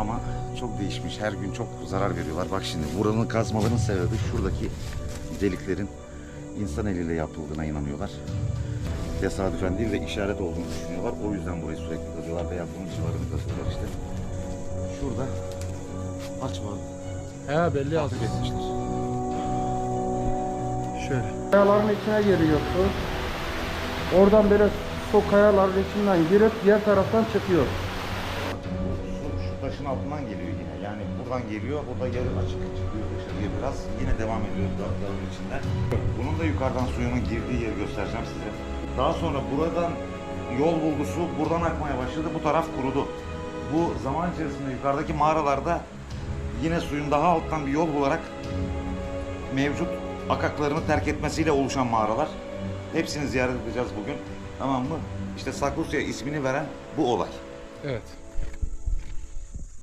ama çok değişmiş. Her gün çok zarar veriyorlar. Bak şimdi buranın kazmaların sebebi şuradaki deliklerin insan eliyle yapıldığına inanıyorlar. Tesadüfen değil de işaret olduğunu düşünüyorlar. O yüzden burayı sürekli kazıyorlar veya bunun civarını kazıyorlar işte. Şurada açma He belli altı kesmişler. Şöyle. Kayaların içine giriyor su. Oradan böyle su kayaların içinden girip diğer taraftan çıkıyor. Taşın altından geliyor yine. Yani buradan geliyor, burada yarı açık çıkıyor dışarıya biraz. Yine devam ediyor da- dağın içinden. Bunun da yukarıdan suyunun girdiği yeri göstereceğim size. Daha sonra buradan yol buldu su, buradan akmaya başladı. Bu taraf kurudu. Bu zaman içerisinde yukarıdaki mağaralarda yine suyun daha alttan bir yol bularak mevcut akaklarını terk etmesiyle oluşan mağaralar. Hepsini ziyaret edeceğiz bugün. Tamam mı? İşte Sakrusya ismini veren bu olay. Evet.